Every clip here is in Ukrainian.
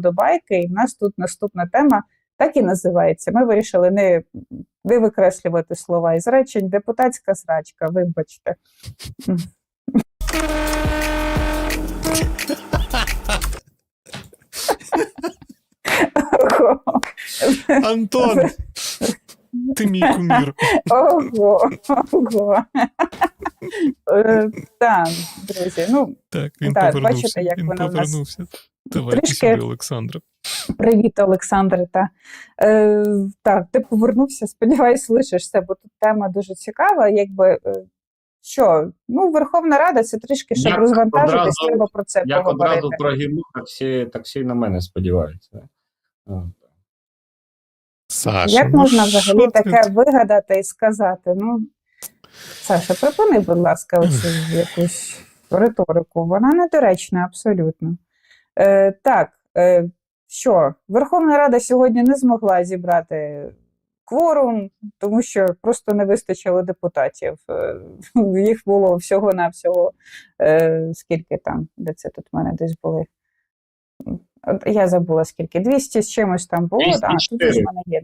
вподобайки. І в нас тут наступна тема так і називається. Ми вирішили не, не викреслювати слова із речень. Депутатська срачка, вибачте. Антон, ти мій кумір. Ого, ого. Е, Так, друзі, ну Так, він Так, повернувся. бачите, як він воно повернувся. Давайте трішки- сюди, Олександра. привіт, Олександр. Та, е, так, ти повернувся, сподіваюсь, лишишся, бо тут тема дуже цікава. Якби е, що, ну, Верховна Рада це трішки, щоб Як розвантажитись, одразу- треба про це Як поговорити. одразу прогибну, так всі, так на мене сподіваються. Саша, Як ну можна що взагалі ти? таке вигадати і сказати? Ну, Саша, припини, будь ласка, ось якусь риторику. Вона недоречна абсолютно. Е, так, е, що, Верховна Рада сьогодні не змогла зібрати кворум, тому що просто не вистачило депутатів. Е, їх було всього-навсього, е, скільки там, де це тут в мене десь були. Я забула скільки, 200 з чимось там було, а тут 204. в мене є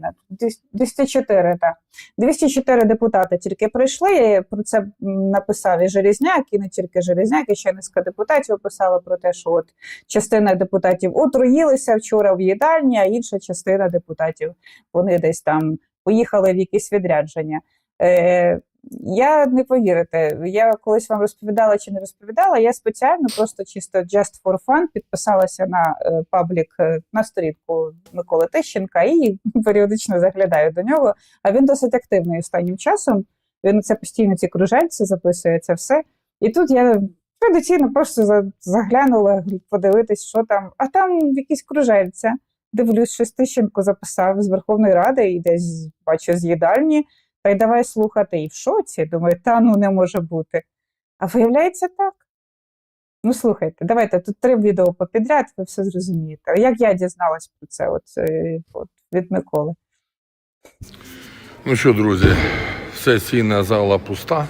204, так. 204 депутати тільки прийшли, я про це написав і Желізняк, і не тільки Желізняк, і ще низка депутатів писали про те, що от частина депутатів отруїлися вчора в їдальні, а інша частина депутатів вони десь там поїхали в якісь відрядження. Е, я не повірите, я колись вам розповідала чи не розповідала. Я спеціально просто чисто just for fun підписалася на е, паблік е, на сторінку Миколи Тищенка і періодично заглядаю до нього. А він досить активний останнім часом. Він це постійно ці кружельці записує це все. І тут я традиційно просто заглянула подивитись, що там. А там якісь кружельця. Дивлюсь, щось Тищенко записав з Верховної Ради і десь бачу з їдальні. Та давай слухати і в шоці. Думаю, та ну не може бути. А виявляється так. Ну, слухайте, давайте тут три відео попідряд, ви все зрозумієте. Як я дізналась про це от, е, от, від Миколи? Ну що, друзі, сесійна зала пуста.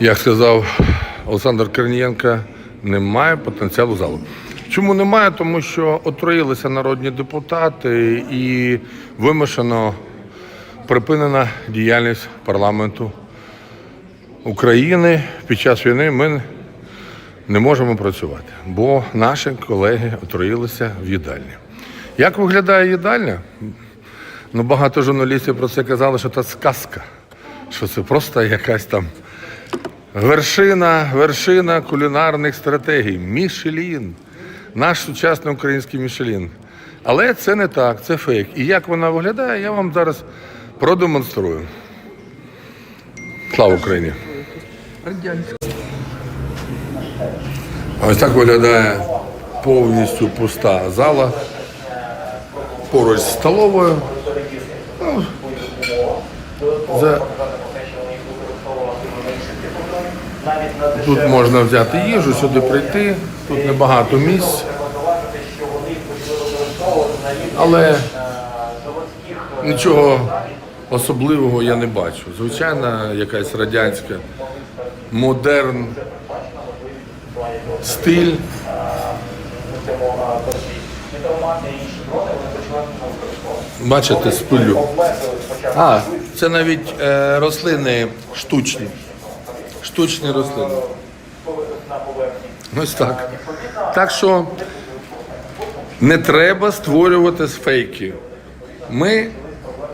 Як сказав Олександр Корнієнко, немає потенціалу залу. Чому немає? Тому що отруїлися народні депутати і вимушено припинена діяльність парламенту України під час війни. Ми не можемо працювати, бо наші колеги отруїлися в їдальні. Як виглядає їдальня? Ну, багато журналістів про це казали, що це сказка, що це просто якась там вершина, вершина кулінарних стратегій. Мішелін, наш сучасний український Мішелін. Але це не так, це фейк. І як вона виглядає, я вам зараз продемонструю. Слава Україні! Ось так виглядає повністю пуста зала поруч з столовою. Ну, за... Тут можна взяти їжу, сюди прийти, тут небагато місць. Але нічого особливого я не бачу. Звичайно, якась радянська модерн стиль. Бачите, з пилю. А, це навіть е, рослини штучні. Штучні рослини. Ось так. Так що не треба створювати з фейків. Ми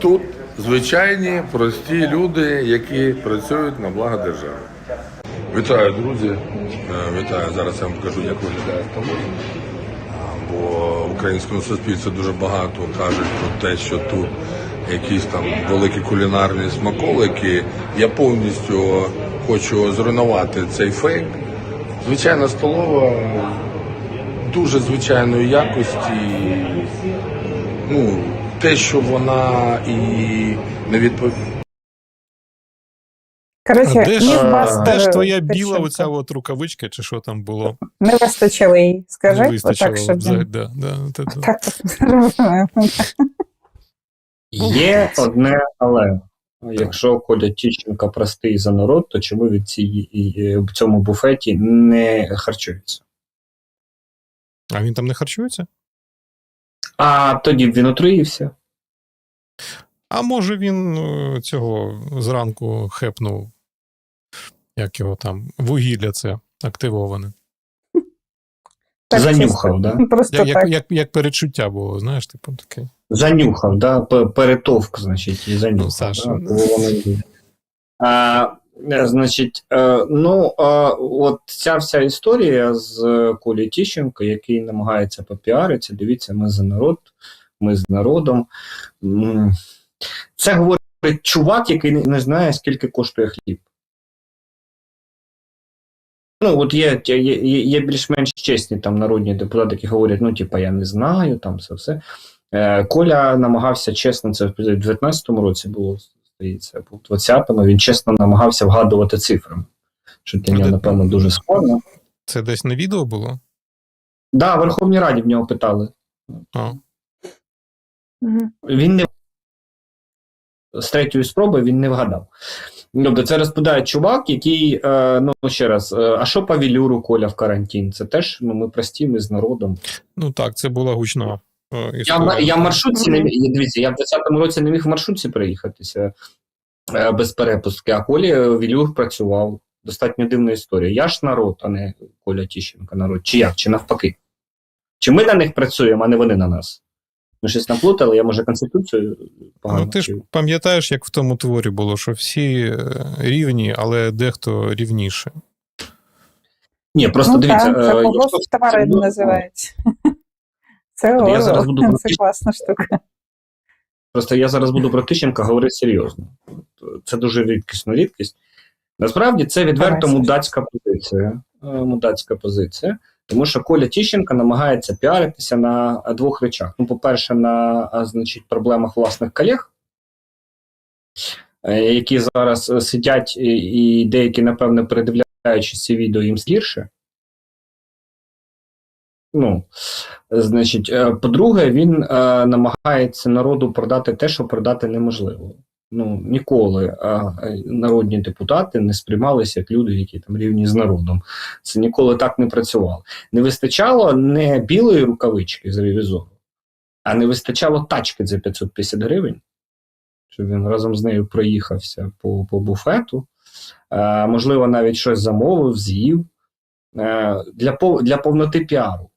тут звичайні, прості люди, які працюють на благо держави. Вітаю, друзі. Е, Вітаю. Зараз я вам покажу, як виглядає столовка. Бо українському суспільстві дуже багато кажуть про те, що тут якісь там великі кулінарні смаколики. Я повністю хочу зруйнувати цей фейк. Звичайна столова дуже звичайної якості. Ну, те, що вона і не відповідає. Коротше, де ж, Міфбастер де ж твоя біла оця от рукавичка, чи що там було? Не вистачило їй, скажи, Не вистачило отак, щоб взагалі, да, да, та. так. Є одне але. Якщо ходять Тищенка простий за народ, то чому від цієї в цьому буфеті не харчуються? А він там не харчується? А тоді б він отруївся. А може він е, цього зранку хепнув, як його там, вугілля це активоване. Так, Занюхав, чисто. да? Просто Як, як, так. як, як перечуття було, знаєш, типу таке. Занюхав, да? перетовк, значить, і занюхав. Ну, Саша, да? ну. А, значить, е, ну, от ця вся історія з Колі Тіщенко, який намагається попіаритися, дивіться, ми за народ, ми з народом. Це говорить чувак, який не, знає, скільки коштує хліб. Ну, от є, є, є, є більш-менш чесні там народні депутати, які говорять, ну, типа, я не знаю, там все все. Е, Коля намагався чесно, це в 19-му році було, здається, або в 20-му, він чесно намагався вгадувати цифрами. Що для нього, напевно, дуже складно. Це десь на відео було? Да, в Верховній Раді в нього питали. А, Він не з третьої спроби він не вгадав. Тобто це розповідає чувак, який, е, ну ще раз, е, а що по вілюру Коля в карантин? Це теж ну, ми прості, ми з народом. ну так, це була гучна Я, я в маршрутці не міг. Дивіться, я в 20-му році не міг в маршрутці приїхатися е, без перепустки, а Колі е, Вілюр працював. Достатньо дивна історія. Я ж народ, а не Коля Тіщенко народ. Чи як? Чи навпаки? Чи ми на них працюємо, а не вони на нас? Ми щось наплутали, я може конституцію погано. Ну, ти ж пам'ятаєш, як в тому творі було, що всі е, рівні, але дехто рівніше. Ні, просто ну, дивіться. так, це е, погроз в товари ну, називається. Це, От я зараз буду це класна штука. Просто я зараз буду про Тищенка говорити серйозно. Це дуже рідкісна рідкість. Насправді це відверто мудацька позиція. Е, Мудацька позиція. Тому що Коля Тищенка намагається піаритися на е, двох речах. Ну, по-перше, на значить, проблемах власних колег, е, які зараз е, сидять, і, деякі, напевно, передивляючись ці відео, їм гірше. Ну, значить, е, по-друге, він е, намагається народу продати те, що продати неможливо. Ну, ніколи е, е, народні депутати не сприймалися як люди, які там рівні з народом. Це ніколи так не працювало. Не вистачало не білої рукавички з ревізору, а не вистачало тачки за 550 гривень, щоб він разом з нею проїхався по, по буфету. Е, можливо, навіть щось замовив, з'їв. Е, для, для повноти піару.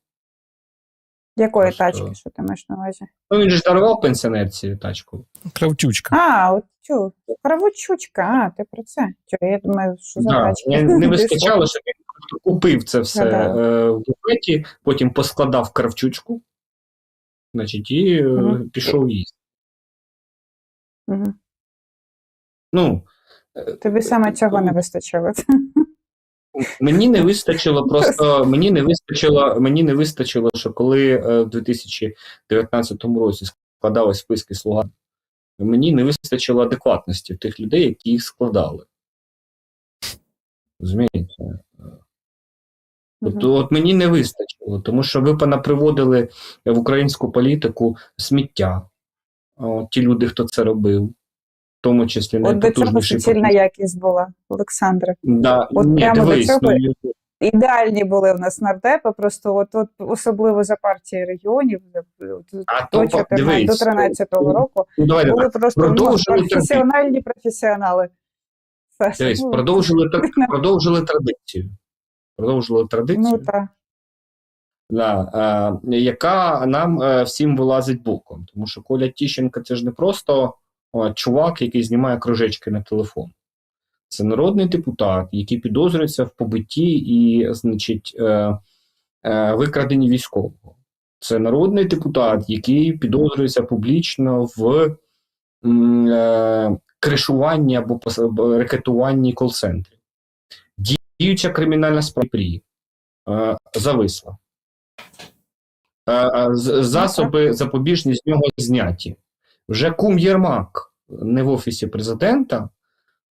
Якої Просто- тачки, що ти маєш на увазі? Ну, він же ж дарував пенсіонерці тачку. Кравчучка. А, от цю кравучучка, а, ти про це. Чо, я думаю, що за Да, тачки. не, не вистачало, щоб він купив це все е, в буфеті, потім поскладав кравчучку, значить, і е, Мгм. пішов їсти. що? Мгм. Ну, Тобі саме цього не вистачило. мені не вистачило просто мені не вистачило, мені не вистачило, що коли е, в 2019 році складали списки слуга, мені не вистачило адекватності тих людей, які їх складали. Розумієте? От, от мені не вистачило, тому що ви понаприводили в українську політику сміття. От, ті люди, хто це робив, тому числі От до цього суцільна якість була, Олександре. Да, от ні, прямо до цього- ну, Ідеальні були в нас нардепи, просто от, от особливо за партії регіонів, от, а до то, 14, дивись, до 13-го року ну, давайте були так, просто ну, продовжили професіональні професіонали. Дивись, ну, продовжили, продовжили традицію. Продовжили традицію. Ну так. Да, е, яка нам е, всім вилазить боком. Тому що Коля Тіщенко це ж не просто чувак, який знімає кружечки на телефон. Це народний депутат, який підозрюється в побитті і, значить, е, е, викраденні військового. Це народний депутат, який підозрюється публічно в е, кришуванні або рекетуванні кол-центрів. Діюча кримінальна справа зависла. З- Засоби запобіжні з нього зняті. Вже кум Єрмак не в офісі президента,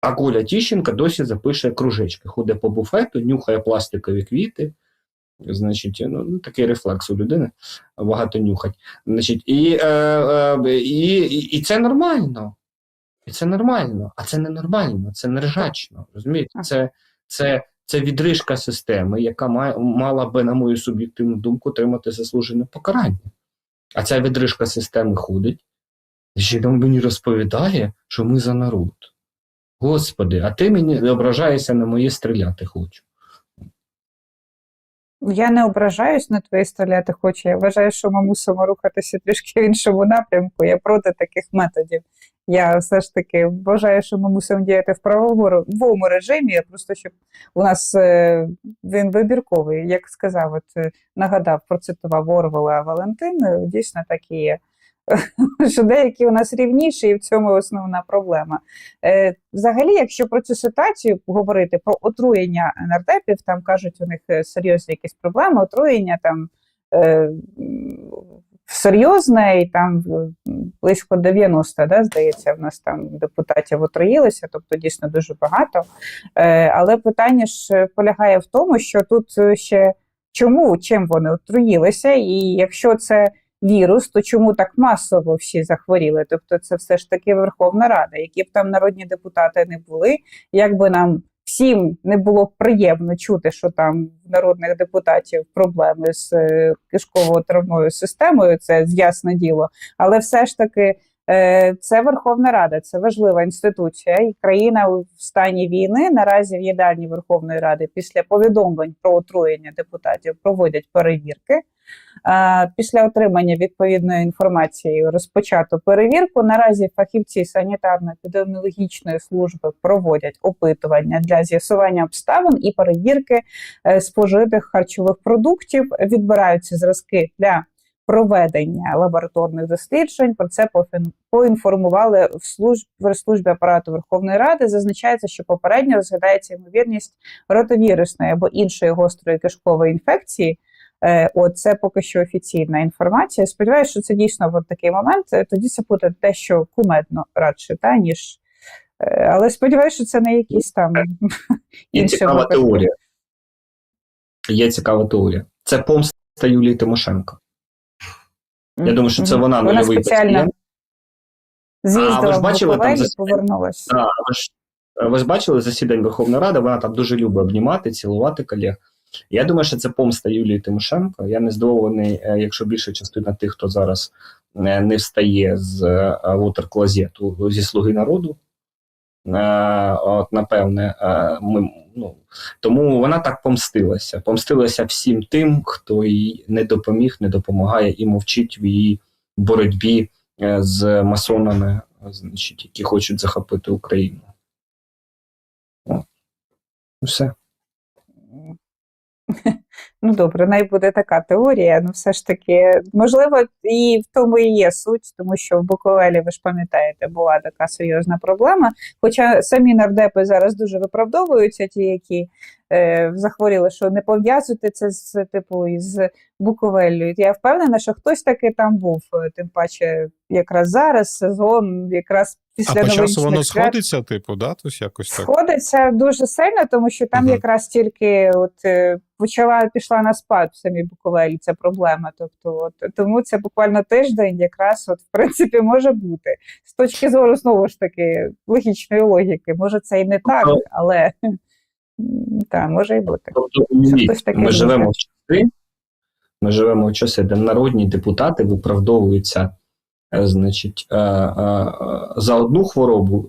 а Коля Тіщенка досі запише кружечки. Ходить по буфету, нюхає пластикові квіти. Значить, ну, ну, такий рефлекс у людини багато нюхать. Значить, і, е, е, і, і, це нормально. І це нормально, а це не нормально, це не ржачно. Розумієте? Це, це, це відрижка системи, яка має, мала би, на мою суб'єктивну думку, отримати заслужене покарання. А ця відрижка системи ходить, там мені розповідає, що ми за народ. Господи, а ти мені ображаєшся на моє стріляти хочу. Я не ображаюсь на твої стріляти хочу. Я вважаю, що ми мусимо рухатися трішки в іншому напрямку. Я проти таких методів. Я все ж таки вважаю, що ми мусимо діяти в правовому режимі, просто щоб у нас е, він вибірковий, як сказав, от е, нагадав, процитував Орвела Валентин, е, дійсно так і є. Що деякі у нас рівніші, і в цьому основна проблема. Е, взагалі, якщо про цю ситуацію говорити про отруєння нардепів, там кажуть, у них е, серйозні якісь проблеми, отруєння там е, серйозне, і там близько 90, да, здається, в нас там депутатів отруїлися, тобто дійсно дуже багато. Е, але питання ж е, полягає в тому, що тут е, ще чому, чим вони отруїлися, і якщо це вірус, то чому так масово всі захворіли? Тобто, це все ж таки Верховна Рада, які б там народні депутати не були, як би нам всім не було приємно чути, що там в народних депутатів проблеми з е, кишково-травною системою, це ясне діло, але все ж таки. Е, Це Верховна Рада, це важлива інституція, і країна в стані війни наразі в їдальні Верховної Ради після повідомлень про отруєння депутатів проводять перевірки. Після отримання відповідної інформації розпочато перевірку. Наразі фахівці санітарно-епідеміологічної служби проводять опитування для з'ясування обставин і перевірки е, спожитих харчових продуктів. Відбираються зразки для проведення лабораторних досліджень. Про це поінформували в службі в службі апарату Верховної Ради. Зазначається, що попередньо розглядається ймовірність ротовірусної або іншої гострої кишкової інфекції. Е, От це поки що офіційна інформація. Сподіваюся, що це дійсно от такий момент. Е, Тоді це буде дещо кумедно радше, та ніж. е, Але сподіваюся, що це не якісь там Є інші цікава теорія. Є цікава теорія. Це помста Юлії Тимошенко. Я думаю, що це вона вона нульовий спеціально пацієнт. А, ви ж бачили там повернулася. А, ви ж ви ж бачили засідання Верховної Ради, вона там дуже любить обнімати, цілувати колег. Я думаю, що це помста Юлії Тимошенко. Я не здивований, е, якщо більша частина тих, хто зараз е, не встає з вотерклозету зі слуги народу. Е, От, напевне, ми, ну, тому вона так помстилася. Помстилася всім тим, хто їй не допоміг, не допомагає і мовчить в її боротьбі е, з масонами, значить, які хочуть захопити Україну. Все. Ну добре, най буде така теорія. Ну все ж таки, можливо, і в тому і є суть, тому що в Буковелі, ви ж пам'ятаєте, була така серйозна проблема. Хоча самі нардепи зараз дуже виправдовуються, ті, які е, захворіли, що не пов'язуйте це з типу із Буковеллю. Я впевнена, що хтось таки там був. е, Тим паче, якраз зараз сезон, якраз А після по часу воно свят. сходиться, типу, да? Тобто якось так. Сходиться дуже сильно, тому що там Мгм. якраз тільки от е, почала пішла на спад в самій Буковелі. Ця проблема. Тобто, от тому це буквально тиждень, якраз от в принципі може бути з точки зору знову ж таки логічної логіки. Може, це і не так, Ну, але так, може і бути. Тобто, ми живемо в часи, ми живемо в часи, де народні депутати виправдовуються, значить, е, е, е, за одну хворобу,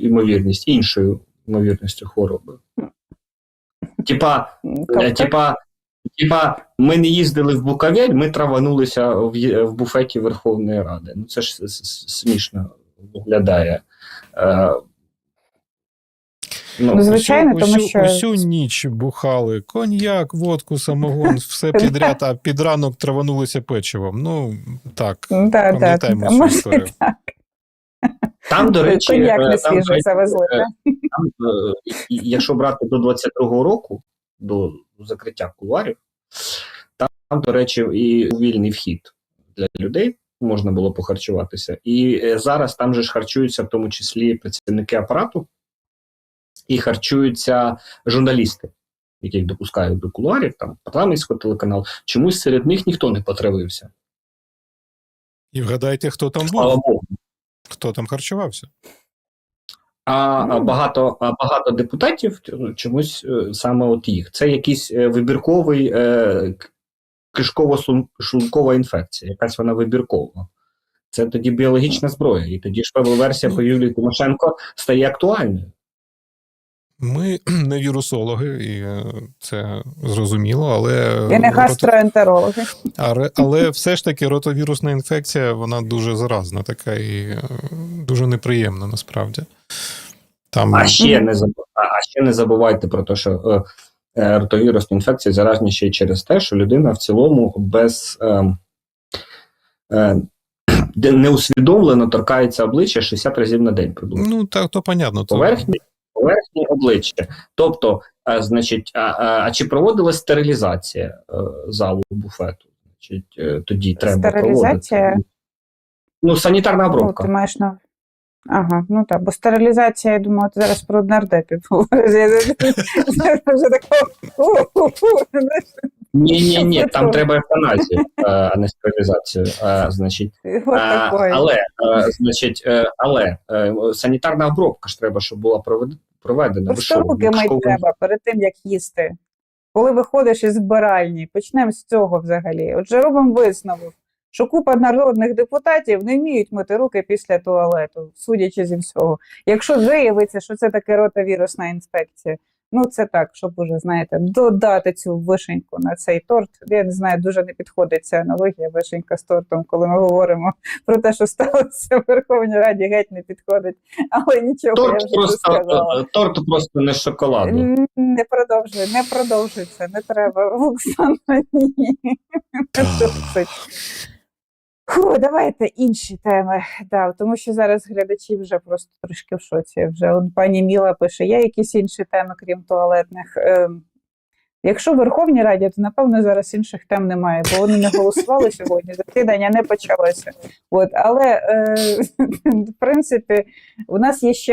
е, ймовірність, іншою ймовірністю хвороби. Типа, Е, Типа, типа, ми не їздили в Буковель, ми траванулися в, в буфеті Верховної Ради. Ну це ж смішно виглядає. Ну, ну, звичайно, усю, тому що- усю ніч бухали коньяк, водку, самогон, все підряд, а під ранок траванулися печивом. Ну, так, ну, да, да, цю історію. так. там, до речі, коньяк е, не там, завезли. е, там, е, якщо брати до 22-го року, до закриття кулуарів, там, там, до речі, і вільний вхід для людей. Можна було похарчуватися. І зараз там же ж харчуються, в тому числі працівники апарату, і харчуються журналісти, яких допускають до кулуарів, там парламентського телеканал. Чомусь серед них ніхто не потравився. І вгадайте, хто там був, Богу. хто там харчувався. А, а Ну. багато, багато депутатів ну, чомусь е, саме от їх. Це якийсь е, вибірковий е, кишково-шлункова інфекція, якась вона вибіркова. Це тоді біологічна зброя, і тоді швебл-версія по Юлії Тимошенко стає актуальною. Ми не вірусологи, і е, це зрозуміло, але І не гастроентерологи. але, але все ж таки ротовірусна інфекція, вона дуже заразна, така і е, дуже неприємна насправді. Там А ще не забу- а ще не забувайте про те, що е, е, ротовірусні інфекції заразні ще й через те, що людина в цілому без е, е, де неусвідомлено торкається обличчя 60 разів на день приблизно. ну так, то понятно. То, Поверхні, поверхні обличчя. Тобто, а, значить, а, а, а чи проводилась стерилізація е, залу буфету? Значить, е, тоді треба Стерилізація? проводити. Ну, санітарна Ну, обробка. ти маєш на. Ага, ну так, бо стерилізація, я думаю, ти зараз про нардепів говориш. Я вже такого. Ні, ні, ні, там треба евтаназію, е, а не стерилізацію. Е, Значить, А, але, е, значить, е, але е, санітарна обробка ж треба, щоб була провед- проведена. Просто що, руки мить школу- треба перед тим, як їсти. Коли виходиш із збиральні, почнемо з цього взагалі. Отже, робимо висновок, що купа народних депутатів не вміють мити руки після туалету, судячи зі всього. Якщо виявиться, що це таке ротовірусна інфекція, ну це так, щоб уже, знаєте, додати цю вишеньку на цей торт. Я не знаю, дуже не підходить ця аналогія вишенька з тортом, коли ми говоримо про те, що сталося в Верховній Раді, геть не підходить. Але нічого, я Торт вже це просто, сказала. е, торт просто не. М, Не продовжуй, не продовжуй це, не треба. Оксана, ні. Фу, давайте інші теми. Да, тому що зараз глядачі вже просто трошки в шоці. Вже он пані Міла пише, є якісь інші теми, крім туалетних. Ем, якщо в Верховній Раді, то напевно зараз інших тем немає, бо вони не голосували сьогодні, засідання не почалося. От, але е, в принципі, у нас є ще